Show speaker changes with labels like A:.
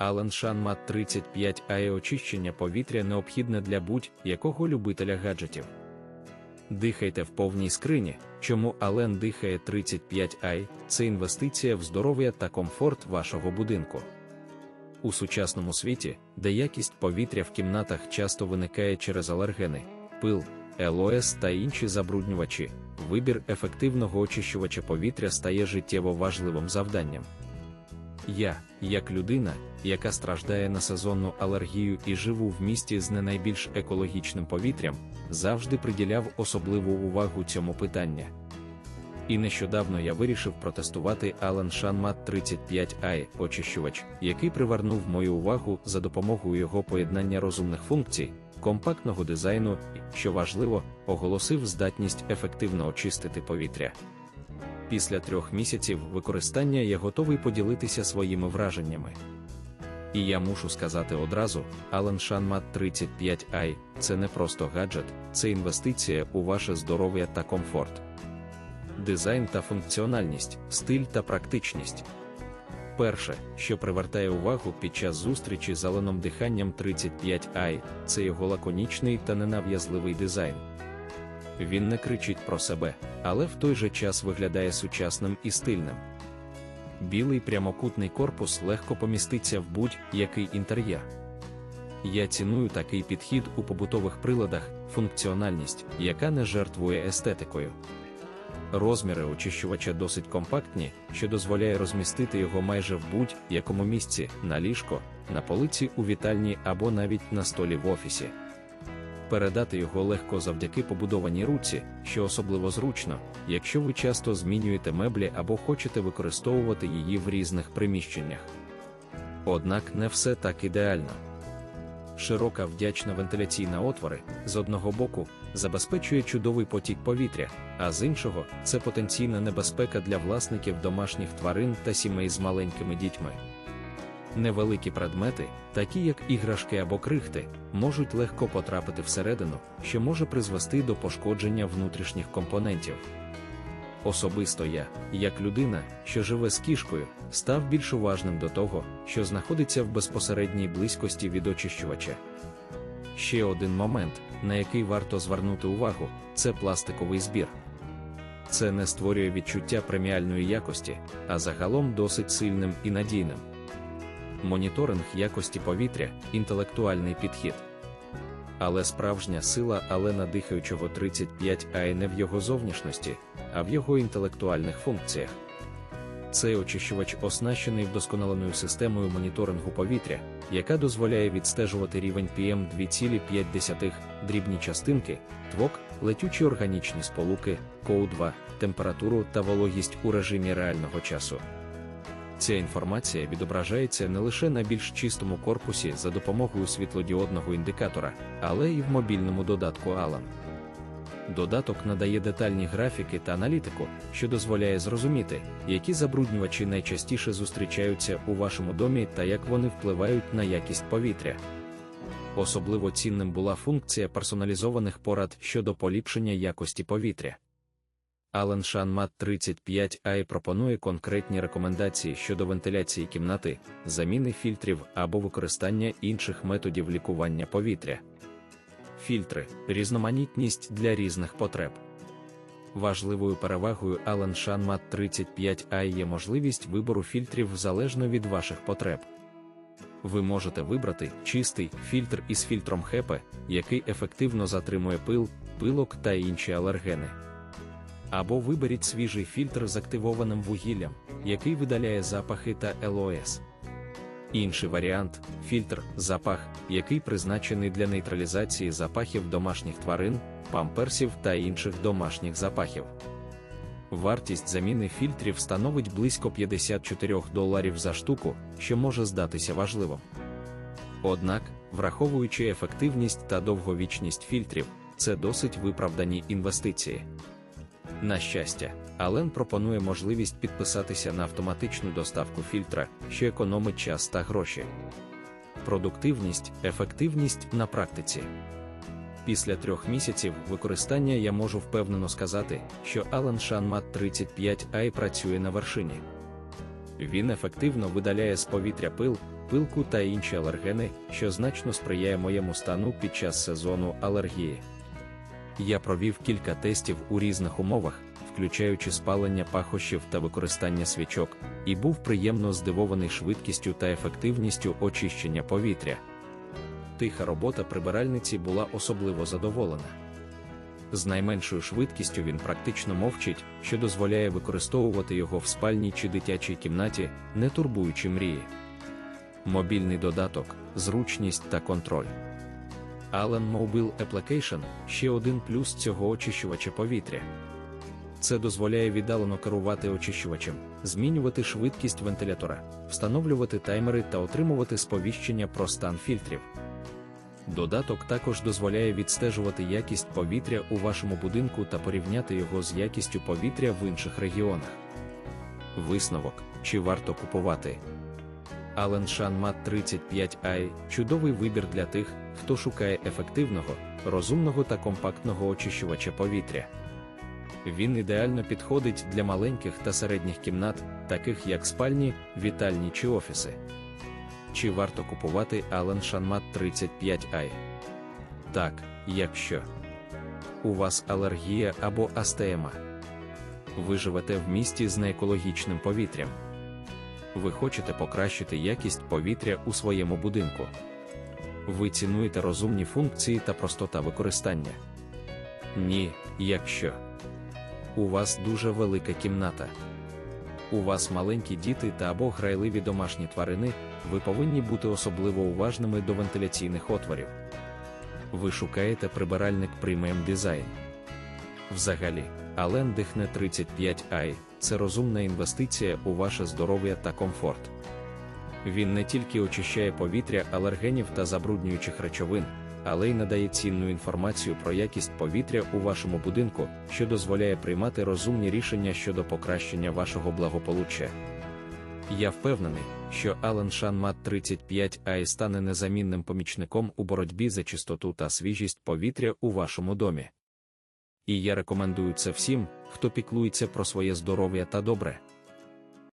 A: Ален Шанмат 35 АЕ очищення повітря необхідне для будь-якого любителя гаджетів. Дихайте в повній скрині, чому Ален дихає 35 ай це інвестиція в здоров'я та комфорт вашого будинку. У сучасному світі, де якість повітря в кімнатах часто виникає через алергени, пил, ЛОС та інші забруднювачі, вибір ефективного очищувача повітря стає життєво важливим завданням. Я, як людина, яка страждає на сезонну алергію і живу в місті з не найбільш екологічним повітрям, завжди приділяв особливу увагу цьому питання. І нещодавно я вирішив протестувати Alan Shanmat 35i очищувач, який привернув мою увагу за допомогою його поєднання розумних функцій, компактного дизайну і, що важливо, оголосив здатність ефективно очистити повітря. Після трьох місяців використання я готовий поділитися своїми враженнями. І я мушу сказати одразу: Alan Shanmat 35i це не просто гаджет, це інвестиція у ваше здоров'я та комфорт. Дизайн та функціональність, стиль та практичність. Перше, що привертає увагу під час зустрічі з аленом диханням 35i, це його лаконічний та ненав'язливий дизайн. Він не кричить про себе, але в той же час виглядає сучасним і стильним. Білий прямокутний корпус легко поміститься в будь-який інтер'єр. Я ціную такий підхід у побутових приладах, функціональність, яка не жертвує естетикою. Розміри очищувача досить компактні, що дозволяє розмістити його майже в будь-якому місці на ліжко, на полиці у вітальні або навіть на столі в офісі. Передати його легко завдяки побудованій руці, що особливо зручно, якщо ви часто змінюєте меблі або хочете використовувати її в різних приміщеннях. Однак не все так ідеально. Широка вдячна вентиляційна отвори з одного боку забезпечує чудовий потік повітря, а з іншого це потенційна небезпека для власників домашніх тварин та сімей з маленькими дітьми. Невеликі предмети, такі як іграшки або крихти, можуть легко потрапити всередину, що може призвести до пошкодження внутрішніх компонентів. Особисто я, як людина, що живе з кішкою, став більш уважним до того, що знаходиться в безпосередній близькості від очищувача. Ще один момент, на який варто звернути увагу, це пластиковий збір. Це не створює відчуття преміальної якості, а загалом досить сильним і надійним. Моніторинг якості повітря інтелектуальний підхід. Але справжня сила Алена дихаючого 35 ай не в його зовнішності, а в його інтелектуальних функціях. Цей очищувач оснащений вдосконаленою системою моніторингу повітря, яка дозволяє відстежувати рівень PM 2,5, дрібні частинки, твок, летючі органічні сполуки, КОУ2, температуру та вологість у режимі реального часу. Ця інформація відображається не лише на більш чистому корпусі за допомогою світлодіодного індикатора, але й в мобільному додатку Alan. Додаток надає детальні графіки та аналітику, що дозволяє зрозуміти, які забруднювачі найчастіше зустрічаються у вашому домі та як вони впливають на якість повітря. Особливо цінним була функція персоналізованих порад щодо поліпшення якості повітря. Ален Шанмат 35 i пропонує конкретні рекомендації щодо вентиляції кімнати, заміни фільтрів або використання інших методів лікування повітря. Фільтри різноманітність для різних потреб. Важливою перевагою Allen Shanmat 35i є можливість вибору фільтрів залежно від ваших потреб. Ви можете вибрати чистий фільтр із фільтром HEPA, який ефективно затримує пил, пилок та інші алергени. Або виберіть свіжий фільтр з активованим вугіллям, який видаляє запахи та ЛОС. Інший варіант фільтр запах, який призначений для нейтралізації запахів домашніх тварин, памперсів та інших домашніх запахів. Вартість заміни фільтрів становить близько 54 доларів за штуку, що може здатися важливим. Однак, враховуючи ефективність та довговічність фільтрів, це досить виправдані інвестиції. На щастя, Ален пропонує можливість підписатися на автоматичну доставку фільтра, що економить час та гроші. Продуктивність, ефективність на практиці. Після трьох місяців використання я можу впевнено сказати, що Alan Shanmat 35i працює на вершині. Він ефективно видаляє з повітря пил, пилку та інші алергени, що значно сприяє моєму стану під час сезону алергії. Я провів кілька тестів у різних умовах, включаючи спалення пахощів та використання свічок, і був приємно здивований швидкістю та ефективністю очищення повітря. Тиха робота прибиральниці була особливо задоволена. З найменшою швидкістю він практично мовчить, що дозволяє використовувати його в спальні чи дитячій кімнаті, не турбуючи мрії. Мобільний додаток, зручність та контроль. Allen Mobile Application ще один плюс цього очищувача повітря. Це дозволяє віддалено керувати очищувачем, змінювати швидкість вентилятора, встановлювати таймери та отримувати сповіщення про стан фільтрів. Додаток також дозволяє відстежувати якість повітря у вашому будинку та порівняти його з якістю повітря в інших регіонах. Висновок: чи варто купувати? Allen Shanmat 35i чудовий вибір для тих, хто шукає ефективного, розумного та компактного очищувача повітря. Він ідеально підходить для маленьких та середніх кімнат, таких як спальні, вітальні чи офіси. Чи варто купувати Allen Shanmat 35i? Так, якщо у вас алергія або астема. Ви живете в місті з неекологічним повітрям. Ви хочете покращити якість повітря у своєму будинку. Ви цінуєте розумні функції та простота використання. Ні, якщо у вас дуже велика кімната. У вас маленькі діти та або грайливі домашні тварини, ви повинні бути особливо уважними до вентиляційних отворів. Ви шукаєте прибиральник преміум дизайн. Взагалі, Allen Дихне 35i це розумна інвестиція у ваше здоров'я та комфорт. Він не тільки очищає повітря алергенів та забруднюючих речовин, але й надає цінну інформацію про якість повітря у вашому будинку, що дозволяє приймати розумні рішення щодо покращення вашого благополуччя. Я впевнений, що Allen Shanmat 35i стане незамінним помічником у боротьбі за чистоту та свіжість повітря у вашому домі. І я рекомендую це всім, хто піклується про своє здоров'я та добре.